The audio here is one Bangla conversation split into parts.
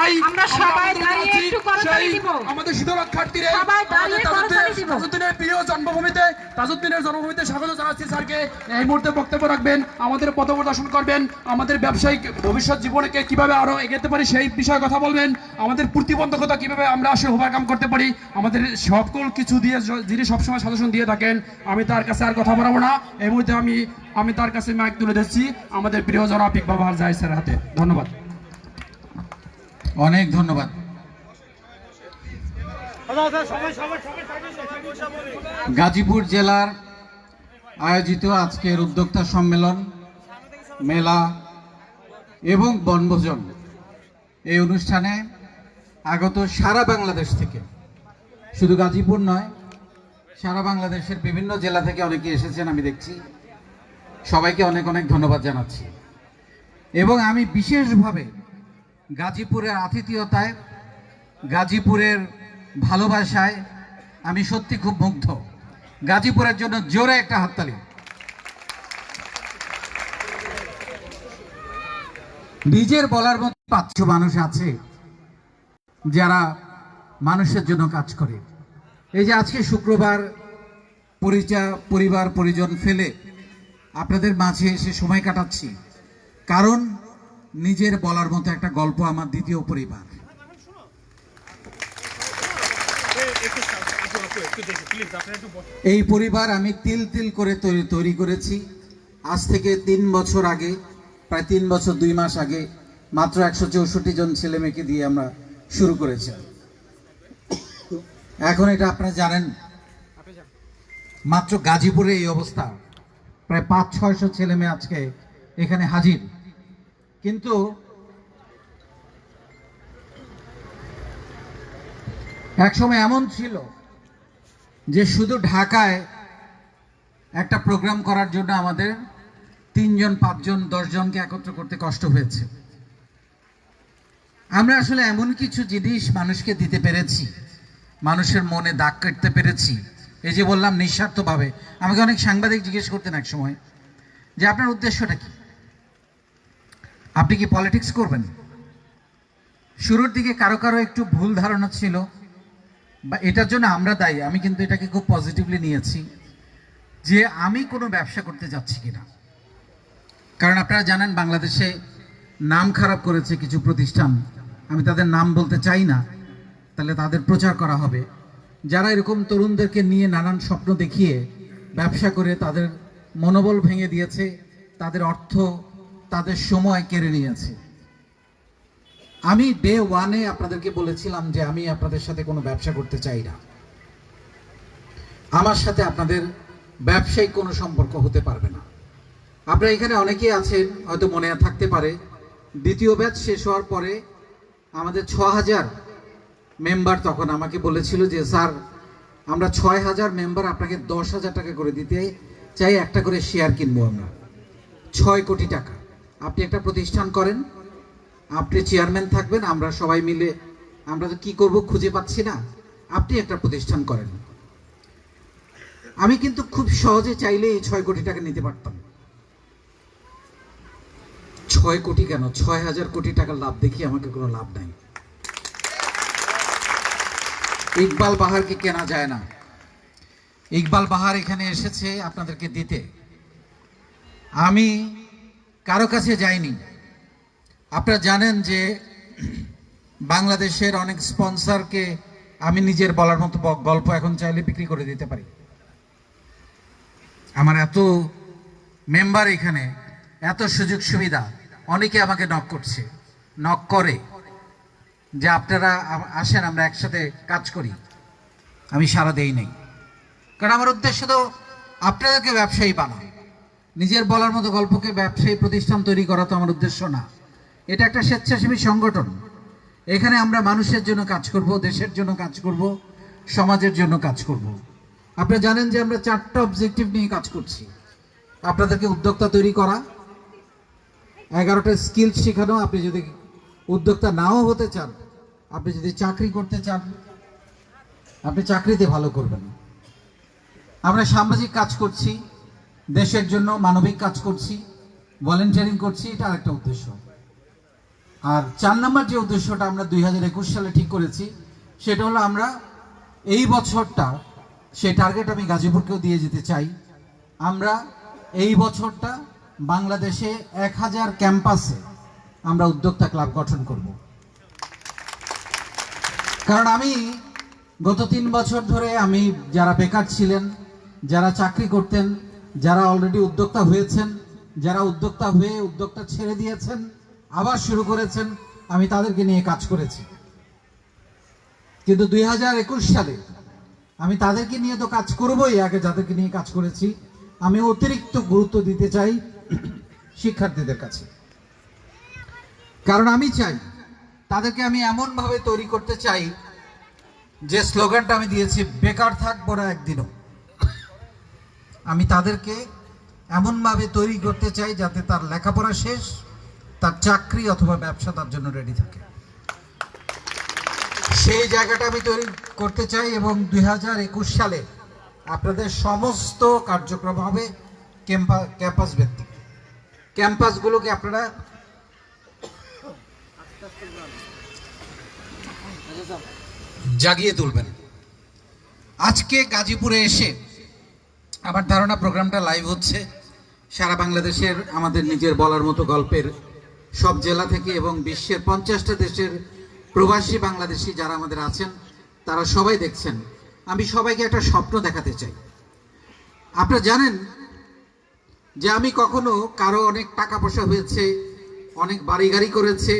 চাই আমরা সবাই আমাদের দাঁড়িয়ে একটু করতালি সেই দিব। আমাদের শীতরক্ষার্থীরে সবাই দাঁড়িয়ে করতালি দিব। তাজউদ্দিনের প্রিয় জন্মভূমিতে তাজউদ্দিনের জন্মভূমিতে স্বাগত জানাচ্ছি স্যারকে এই মুহূর্তে বক্তব্য রাখবেন আমাদের পথ প্রদর্শন করবেন আমাদের ব্যবসায়িক ভবিষ্যৎ জীবনকে কীভাবে আরও এগোতে পারি সেই বিষয়ে কথা বলবেন আমাদের প্রতিবন্ধকতা কীভাবে আমরা আসলে ওভারকাম করতে পারি আমাদের সকল কিছু দিয়ে যিনি সবসময় সাজেশন দিয়ে থাকেন আমি তার কাছে আর কথা বলব না এই মুহূর্তে আমি আমি তার কাছে মাইক তুলে দিচ্ছি আমাদের প্রিয় জনাপিক বাবা হাতে ধন্যবাদ অনেক ধন্যবাদ। গাজীপুর জেলার আয়োজিত আজকের উদ্যোক্তা সম্মেলন, মেলা এবং বনভোজন এই অনুষ্ঠানে আগত সারা বাংলাদেশ থেকে, শুধু গাজীপুর নয়, সারা বাংলাদেশের বিভিন্ন জেলা থেকে অনেকে এসেছেন, আমি দেখছি। সবাইকে অনেক অনেক ধন্যবাদ জানাচ্ছি। এবং আমি বিশেষভাবে গাজীপুরের আতিথেয়তায়, গাজীপুরের ভালোবাসায় আমি সত্যি খুব মুগ্ধ। গাজীপুরের জন্য জোরে একটা হাততালি। নিজের বলার মতো পাঁচশো মানুষ আছে যারা মানুষের জন্য কাজ করে। এই যে আজকে শুক্রবার পরিচা পরিবার, পরিজন ফেলে আপনাদের মাঝে এসে সময় কাটাচ্ছি। কারণ নিজের বলার মতো একটা গল্প আমার দ্বিতীয় পরিবার। এই পরিবার আমি তিল তিল করে তৈরি তৈরি করেছি। আজ থেকে তিন বছর আগে, প্রায় তিন বছর দুই মাস আগে, মাত্র একশো চৌষট্টি জন ছেলে মেয়েকে দিয়ে আমরা শুরু করেছি। এখন এটা আপনারা জানেন, মাত্র গাজীপুরে এই অবস্থা। প্রায় পাঁচ, ছয়শো ছেলে মেয়ে আজকে এখানে হাজির। কিন্তু একসময় এমন ছিল যে শুধু ঢাকায় একটা প্রোগ্রাম করার জন্য আমাদের তিনজন, পাঁচজন, দশজনকে একত্র করতে কষ্ট হয়েছে। আমরা আসলে এমন কিছু জিনিস মানুষকে দিতে পেরেছি, মানুষের মনে দাগ কাটতে পেরেছি। এই যে বললাম নিঃস্বার্থভাবে। আমাকে অনেক সাংবাদিক জিজ্ঞেস করতেন এক সময় যে আপনার উদ্দেশ্যটা কি? আপনি কি পলিটিক্স করবেন? শুরুর দিকে কারও কারও একটু ভুল ধারণা ছিল, বা এটার জন্য আমরা দায়ী, আমি কিন্তু এটাকে খুব পজিটিভলি নিয়েছি, যে আমি কোনো ব্যবসা করতে যাচ্ছি কিনা। কারণ আপনারা জানেন, বাংলাদেশে নাম খারাপ করেছে কিছু প্রতিষ্ঠান, আমি তাদের নাম বলতে চাই না, তাহলে তাদের প্রচার করা হবে। যারা এরকম তরুণদেরকে নিয়ে নানান স্বপ্ন দেখিয়ে ব্যবসা করে তাদের মনোবল ভেঙে দিয়েছে, তাদের অর্থ তাদের সময় কেড়ে নিয়েছে। আমি ডে ওয়ানে আপনাদেরকে বলেছিলাম যে আমি আপনাদের সাথে কোনো ব্যবসা করতে চাই না। আমার সাথে আপনাদের ব্যবসায়িক কোনো সম্পর্ক হতে পারবে না। আপনারা এখানে অনেকেই আছেন, হয়তো মনে থাকতে পারে। দ্বিতীয় ব্যাচ শেষ হওয়ার পরে আমাদের ছ হাজার মেম্বার তখন আমাকে বলেছিল যে, স্যার, আমরা ছয় হাজার মেম্বার আপনাকে দশ হাজার টাকা করে দিতে চাই, একটা করে শেয়ার কিনবো আমরা। ছয় কোটি টাকা। আপনি একটা প্রতিষ্ঠান করেন, আপনি চেয়ারম্যান থাকবেন, আমরা সবাই মিলে, আমরা তো কি করব খুঁজে পাচ্ছি না। আপনি একটা প্রতিষ্ঠান করেন। আমি কিন্তু খুব সহজে চাইলে এই ছয় কোটি টাকা নিতে পারতাম। ছয় কোটি কেন? ছয় হাজার কোটি টাকার লাভ দেখি আমাকে কোনো লাভ নাই। ইকবাল বাহারকে কেনা যায় না। ইকবাল বাহার এখানে এসেছে আপনাদেরকে দিতে। আমি কারও কাছে যায়নি। আপনারা জানেন যে বাংলাদেশের অনেক স্পন্সরকে আমি নিজের বলার মতো গল্প এখন চাইলে বিক্রি করে দিতে পারি। আমার এত মেম্বার এখানে, এত সুযোগ সুবিধা, অনেকে আমাকে নক করছে নক করে যে আপনারা আসেন, আমরা একসাথে কাজ করি। আমি সারা দেই নেই। কারণ আমার উদ্দেশ্য তো আপনাদেরকে ব্যবসায়ী বানানো। নিজের বলার মতো গল্পকে ব্যবসায়ী প্রতিষ্ঠান তৈরি করা তো আমার উদ্দেশ্য না। এটা একটা স্বেচ্ছাসেবী সংগঠন। এখানে আমরা মানুষের জন্য কাজ করব, দেশের জন্য কাজ করব, সমাজের জন্য কাজ করব। আপনারা জানেন যে আমরা চারটা অবজেক্টিভ নিয়ে কাজ করছি। আপনাদেরকে উদ্যোক্তা তৈরি করা, এগারোটা স্কিল শেখানো, আপনি যদি উদ্যোক্তা নাও হতে চান, আপনি যদি চাকরি করতে চান, আপনি চাকরিতে ভালো করবেন। আমরা সামাজিক কাজ করছি। দেশের জন্য মানবিক কাজ করছি ভলেন্টিয়ারিং করছি, এটা আরেকটা উদ্দেশ্য। আর চার নম্বর যে উদ্দেশ্যটা আমরা দুই হাজার একুশ সালে ঠিক করেছি, সেটা হলো আমরা এই বছরটা সেই টার্গেট আমি গাজীপুরকেও দিয়ে যেতে চাই, আমরা এই বছরটা বাংলাদেশে এক হাজার ক্যাম্পাসে আমরা উদ্যোক্তা ক্লাব গঠন করব। কারণ আমি গত তিন বছর ধরে আমি যারা বেকার ছিলেন, যারা চাকরি করতেন যারা অলরেডি উদ্যোক্তা হয়েছেন, যারা উদ্যোক্তা হয়ে উদ্যোক্তা ছেড়ে দিয়েছেন, আবার শুরু করেছেন, আমি তাদেরকে নিয়ে কাজ করেছি। কিন্তু দুই হাজার একুশ সালে আমি তাদেরকে নিয়ে তো কাজ করবোই, আগে যাদেরকে নিয়ে কাজ করেছি, আমি অতিরিক্ত গুরুত্ব দিতে চাই শিক্ষার্থীদের কাছে। কারণ আমি চাই, তাদেরকে আমি এমনভাবে তৈরি করতে চাই যে স্লোগানটা আমি দিয়েছি, বেকার থাকব না একদিনও। তাদেরকে এমনভাবে তৈরি করতে চাই যাতে তার লেখাপড়া শেষ, তার চাকরি অথবা ব্যবসা তার জন্য রেডি থাকে। সেই জায়গাটা আমি তৈরি করতে চাই এবং দুই হাজার একুশ সালে আপনাদের সমস্ত কার্যক্রম হবে ক্যাম্পা, ক্যাম্পাস ভিত্তিক। ক্যাম্পাসগুলোকে আপনারা জাগিয়ে তুলবেন। আজকে গাজীপুরে এসে আমার ধারণা প্রোগ্রামটা লাইভ হচ্ছে। সারা বাংলাদেশের আমাদের নিজের বলার মতো গল্পের সব জেলা থেকে এবং বিশ্বের পঞ্চাশটা দেশের প্রবাসী বাংলাদেশি যারা আমাদের আছেন, তারা সবাই দেখছেন। আমি সবাইকে একটা স্বপ্ন দেখাতে চাই। আপনারা জানেন যে আমি কখনো কারও অনেক টাকা পয়সা হয়েছে, অনেক বাড়ি গাড়ি করেছে,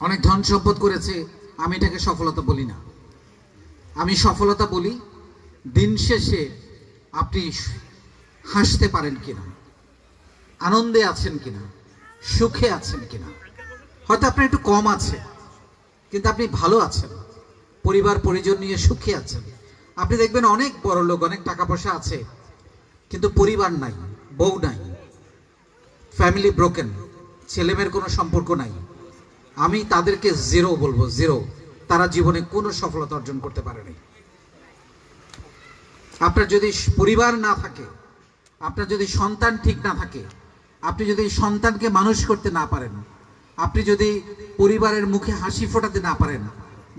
অনেক ধন সম্পদ করেছে, আমি এটাকে সফলতা বলি না। আমি সফলতা বলি, দিন শেষে আপনি হাসতে পারেন কিনা? আনন্দে আছেন কিনা? সুখে আছেন কিনা? হয়তো আপনার একটু কম আছে, কিন্তু আপনি ভালো আছেন। পরিবার, পরিজন নিয়ে সুখে আছেন। আপনি দেখবেন অনেক বড় লোক, অনেক টাকা পয়সা আছে, কিন্তু পরিবার নাই, বউ নাই ফ্যামিলি ব্রোকেন ছেলেমেয়ের কোনো সম্পর্ক নাই। আমি তাদেরকে জিরো বলব জিরো তারা জীবনে কোনো সফলতা অর্জন করতে পারেনি। আপনার যদি পরিবার না থাকে, আপনার যদি সন্তান ঠিক না থাকে, আপনি যদি সন্তানকে মানুষ করতে না পারেন, আপনি যদি পরিবারের মুখে হাসি ফোটাতে না পারেন,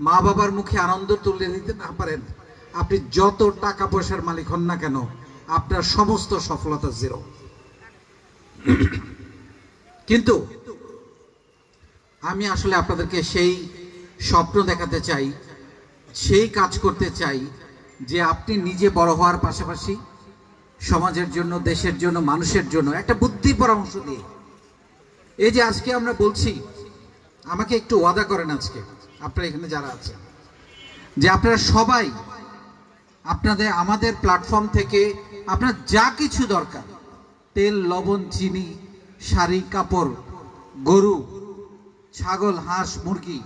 মা বাবার মুখে আনন্দ তুলে দিতে না পারেন, আপনি যত টাকা পয়সার মালিক হন না কেন, আপনার সমস্ত সফলতা জিরো। কিন্তু আমি আসলে আপনাদেরকে সেই স্বপ্ন দেখাতে চাই, সেই কাজ করতে চাই যে আপনি নিজে বড় হওয়ার পাশাপাশি সমাজের জন্য, দেশের জন্য, মানুষের জন্য একটা বুদ্ধি পরামর্শ দিয়ে। এই যে আজকে আমরা বলছি, আমাকে একটু ওয়াদা করেন আজকে, আপনারা এখানে যারা আছেন, যে আপনারা সবাই আপনাদের, আমাদের প্ল্যাটফর্ম থেকে আপনার যা কিছু দরকার, তেল, লবণ, চিনি, শাড়ি, কাপড়, গরু, ছাগল, হাঁস, মুরগি,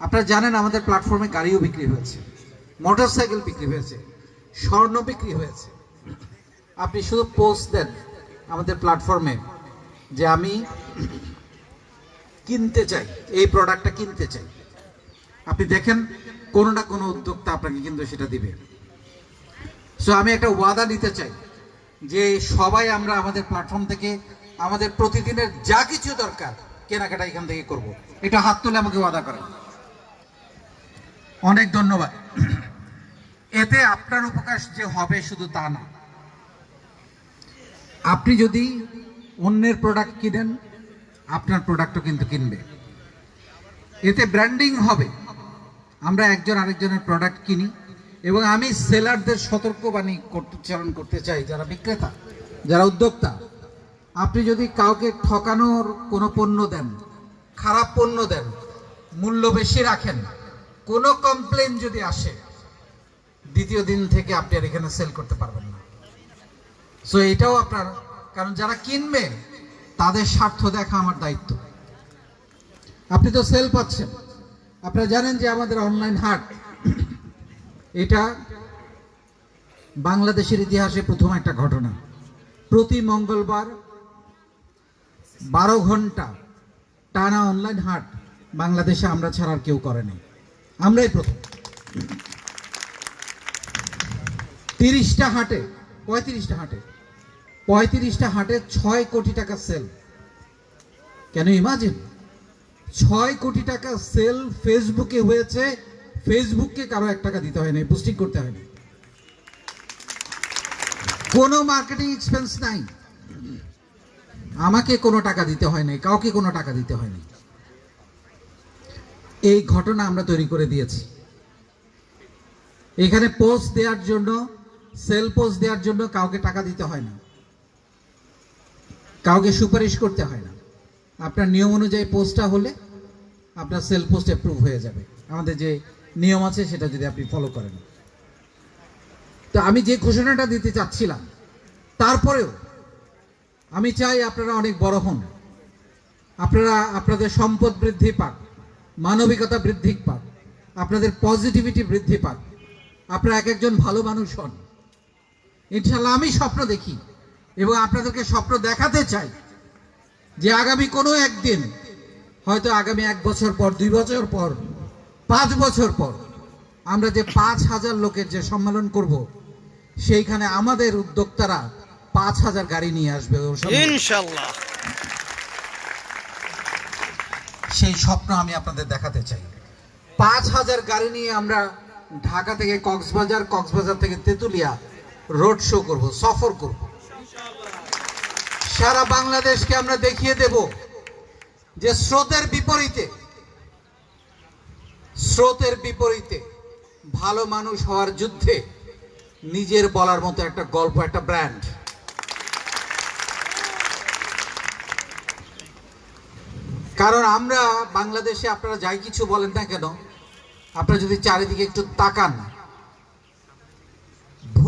আপনারা জানেন আমাদের প্ল্যাটফর্মে গাড়িও বিক্রি হয়েছে। মোটর সাইকেল বিক্রি হয়েছে, স্বর্ণ বিক্রি হয়েছে। আপনি শুধু পোস্ট দেন আমাদের প্ল্যাটফর্মে যে আমি কিনতে চাই, এই প্রোডাক্টটা কিনতে চাই। আপনি দেখেন কোনো না কোনো উদ্যোক্তা আপনাকে কিন্তু সেটা দিবে। সো আমি একটা ওয়াদা নিতে চাই যে সবাই আমরা আমাদের প্ল্যাটফর্ম থেকে আমাদের প্রতিদিনের যা কিছু দরকার কেনাকাটা এখান থেকে করব। এটা হাত তুলে আমাকে ওয়াদা করেন। অনেক ধন্যবাদ। এতে আপনার উপকার যে হবে শুধু তা না। আপনি যদি অন্যের প্রোডাক্ট কিনেন, আপনার প্রোডাক্টও কিন্তু কিনবে। এতে ব্র্যান্ডিং হবে। আমরা একজন আরেকজনের প্রোডাক্ট কিনি এবং আমি সেলারদের সতর্কবাণী চালন করতে চাই, যারা বিক্রেতা, যারা উদ্যোক্তা। আপনি যদি কাউকে ঠকানোর কোনো পণ্য দেন, খারাপ পণ্য দেন, মূল্য বেশি রাখেন, কোনো কমপ্লেন যদি আসে দ্বিতীয় দিন থেকে আপনি আর এখানে সেল করতে পারবেন না। সো এটাও আপনার, কারণ যারা কিনবে, তাদের স্বার্থ দেখা আমার দায়িত্ব। আপনি তো সেল পাচ্ছেন। আপনারা জানেন যে আমাদের অনলাইন হাট, এটা বাংলাদেশের ইতিহাসে প্রথম একটা ঘটনা। প্রতি মঙ্গলবার বারো ঘণ্টা টানা অনলাইন হাট বাংলাদেশে আমরা ছাড়া আর কেউ করেনি আমরাই প্রথম। তিরিশটা হাটে, পঁয়ত্রিশটা হাটে পঁয়ত্রিশটা হাটে ছয় কোটি টাকা সেল কেন ইমাজিন ছয় কোটি টাকা সেল ফেসবুকে হয়েছে ফেসবুককে কারও এক টাকা দিতে হয়নি পুষ্টি করতে হয়নি কোনো মার্কেটিং এক্সপেন্স নাই। আমাকে কোনো টাকা দিতে হয়নি কাউকে কোনো টাকা দিতে হয়নি এই ঘটনা আমরা তৈরি করে দিয়েছি। এখানে পোস্ট দেওয়ার জন্য সেল পোস্ট দেওয়ার জন্য কাউকে টাকা দিতে হয় না। কাউকে সুপারিশ করতে হয় না। আপনার নিয়ম অনুযায়ী পোস্টটা হলে আপনার সেল পোস্ট অ্যাপ্রুভ হয়ে যাবে। আমাদের যে নিয়ম আছে সেটা যদি আপনি ফলো করেন। তো আমি যে ঘোষণাটা দিতে চাচ্ছিলাম, তারপরেও আমি চাই আপনারা অনেক বড় হন। আপনারা আপনাদের সম্পদ বৃদ্ধি পাক, মানবিকতা বৃদ্ধি পাক, আপনাদের পজিটিভিটি বৃদ্ধি পাক। আপনারা এক একজন ভালো মানুষ হন। ইনশাল্লাহ আমি স্বপ্ন দেখি এবং আপনাদেরকে স্বপ্ন দেখাতে চাই যে আগামী কোনো একদিন হয়তো আগামী এক বছর পর দুই বছর পর পাঁচ বছর পর আমরা যে পাঁচ হাজার লোকের যে সম্মেলন করব সেইখানে আমাদের উদ্যোক্তারা পাঁচ হাজার গাড়ি নিয়ে আসবে ইনশাল্লাহ সেই স্বপ্ন আমি আপনাদের দেখাতে চাই। পাঁচ হাজার গাড়ি নিয়ে আমরা ঢাকা থেকে কক্সবাজার কক্সবাজার থেকে তেঁতুলিয়া রোড শো করব, সফর করব। সারা বাংলাদেশকে আমরা দেখিয়ে দেব যে স্রোতের বিপরীতে স্রোতের বিপরীতে ভালো মানুষ হওয়ার যুদ্ধে নিজের বলার মতো একটা গল্প, একটা ব্র্যান্ড। কারণ আমরা বাংলাদেশে আপনারা যাই কিছু বলেন না কেন, আপনারা যদি চারিদিকে একটু তাকান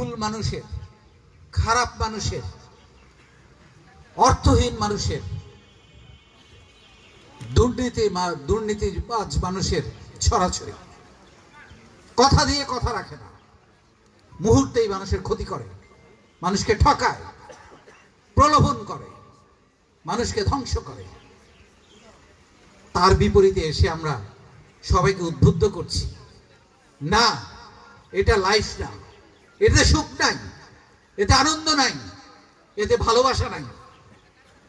ভুল মানুষের, খারাপ মানুষের, অর্থহীন মানুষের, দুর্নীতি মা- দুর্নীতিবাজ মানুষের ছড়াছড়ি। কথা দিয়ে কথা রাখে না। মুহূর্তেই মানুষের ক্ষতি করে। মানুষকে ঠকায়, প্রলোভন করে, মানুষকে ধ্বংস করে। তার বিপরীতে এসে আমরা সবাইকে উদ্বুদ্ধ করছি। না, এটা লাইফ না। এতে সুখ নাই, এতে আনন্দ নাই, এতে ভালোবাসা নাই,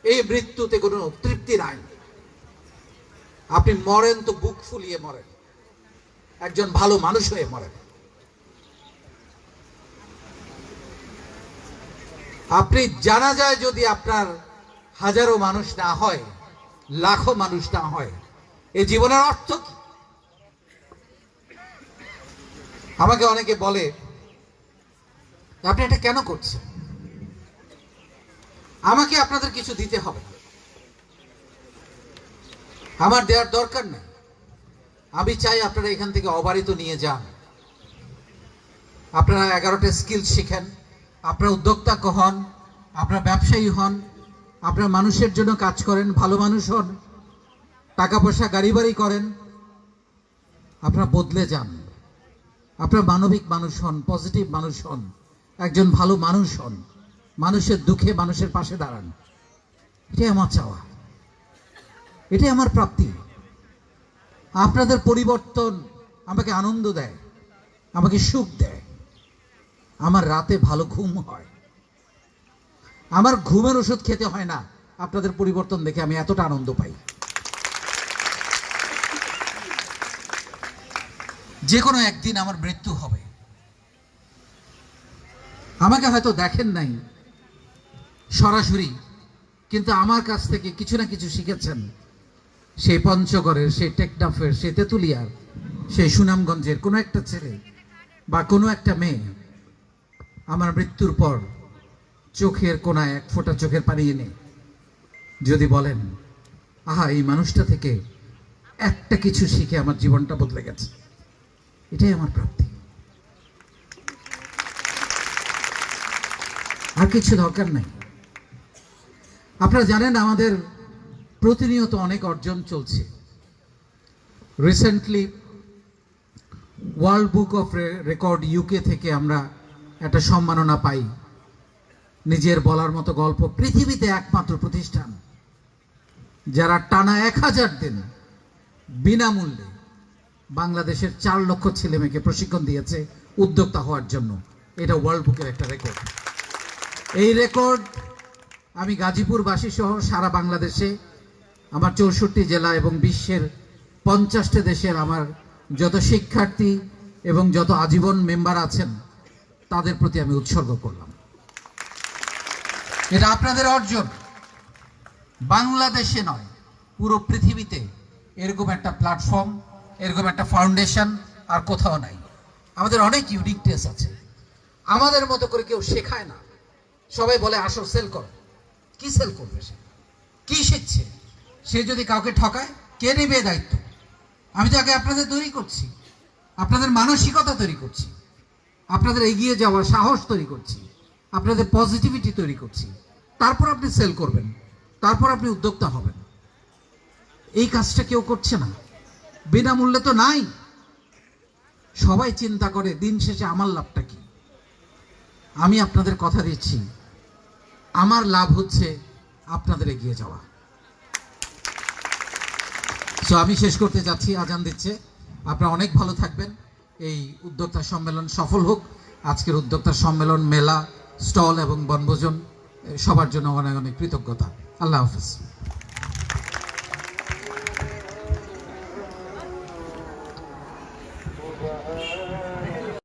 এই মৃত্যুতে কোনো তৃপ্তি নাই। আপনি মরেন তো বুক ফুলিয়ে মরেন, একজন ভালো মানুষ হয়ে মরেন। আপনি জানা যায় যদি আপনার হাজারো মানুষ না হয়, লাখো মানুষ না হয় এই জীবনের অর্থ কি? আমাকে অনেকে বলে আপনি এটা কেন করছেন? আমাকে আপনাদের কিছু দিতে হবে। আমার দেওয়ার দরকার নেই। আমি চাই আপনারা এখান থেকে অবারিত নিয়ে যান। আপনারা এগারোটা স্কিল শিখেন। আপনারা উদ্যোক্তা হন। আপনারা ব্যবসায়ী হন। আপনারা মানুষের জন্য কাজ করেন, ভালো মানুষ হন। টাকা পয়সা গাড়ি বাড়ি করেন। আপনারা বদলে যান। আপনারা মানবিক মানুষ হন, পজিটিভ মানুষ হন। একজন ভালো মানুষ হন। মানুষের দুঃখে মানুষের পাশে দাঁড়ান। এটাই আমার চাওয়া। এটাই আমার প্রাপ্তি। আপনাদের পরিবর্তন আমাকে আনন্দ দেয়, আমাকে সুখ দেয়। আমার রাতে ভালো ঘুম হয়। আমার ঘুমের ওষুধ খেতে হয় না। আপনাদের পরিবর্তন দেখে আমি এতটা আনন্দ পাই। যে কোনো একদিন আমার মৃত্যু হবে। আমাকে হয়তো দেখেন নাই সরাসরি, কিন্তু আমার কাছ থেকে কিছু না কিছু শিখেছেন। সেই পঞ্চগড়ের, সেই টেকনাফের, সেই তেঁতুলিয়ার, সেই সুনামগঞ্জের কোনো একটা ছেলে বা কোনো একটা মেয়ে আমার মৃত্যুর পর চোখের কোনায় এক ফোঁটা চোখের পানি এনে যদি বলেন, আহা, এই মানুষটা থেকে একটা কিছু শিখে আমার জীবনটা বদলে গেছে। এটাই আমার প্রাপ্তি। আর কিছু দরকার নাই। আপনারা জানেন আমাদের প্রতিনিয়ত অনেক অর্জন চলছে। Recently world book of record UK থেকে আমরা একটা সম্মাননা পাই। নিজের বলার মতো গল্প। পৃথিবীতে একমাত্র প্রতিষ্ঠান, যারা টানা এক হাজার দিন বিনামূল্যে বাংলাদেশের চার লক্ষ ছেলে মেয়েকে প্রশিক্ষণ দিয়েছে উদ্যোক্তা হওয়ার জন্য। এটা ওয়ার্ল্ড বুকের একটা রেকর্ড এই রেকর্ড আমি গাজীপুরবাসী সহ সারা বাংলাদেশে, আমার চৌষট্টি জেলা এবং বিশ্বের পঞ্চাশটি দেশের আমার যত শিক্ষার্থী এবং যত আজীবন মেম্বার আছেন, তাদের প্রতি আমি উৎসর্গ করলাম। এটা আপনাদের অর্জন। বাংলাদেশে নয়, পুরো পৃথিবীতে এরকম একটা প্ল্যাটফর্ম এরকম একটা ফাউন্ডেশন আর কোথাও নাই। আমাদের অনেক ইউনিকনেস আছে। আমাদের মতো করে কেউ শেখায় না। সবাই বলে আসো সেল করো। কি সেল করবে সে? কি শিখছে? সে যদি কাউকে ঠকায়, কে নেবে দায়িত্ব? আমি তো আগে আপনাদের তৈরি করছি। আপনাদের মানসিকতা তৈরি করছি। আপনাদের এগিয়ে যাওয়ার সাহস তৈরি করছি। আপনাদের পজিটিভিটি তৈরি করছি। তারপর আপনি সেল করবেন। তারপর আপনি উদ্যোক্তা হবেন। এই কাজটা কেউ করছে না। বিনামূল্যে তো নাই। সবাই চিন্তা করে, দিন শেষে আমার লাভটা কি? আমি আপনাদের কথা দিচ্ছি। আমার লাভ হচ্ছে আপনাদের এগিয়ে যাওয়া। সো আমি শেষ করতে যাচ্ছি, আজান দিচ্ছে। আপনারা অনেক ভালো থাকবেন। এই উদ্যোক্তা সম্মেলন সফল হোক। আজকের উদ্যোক্তা সম্মেলন, মেলা, স্টল এবং বনভোজন সবার জন্য অনেক অনেক কৃতজ্ঞতা। আল্লাহ হাফিজ।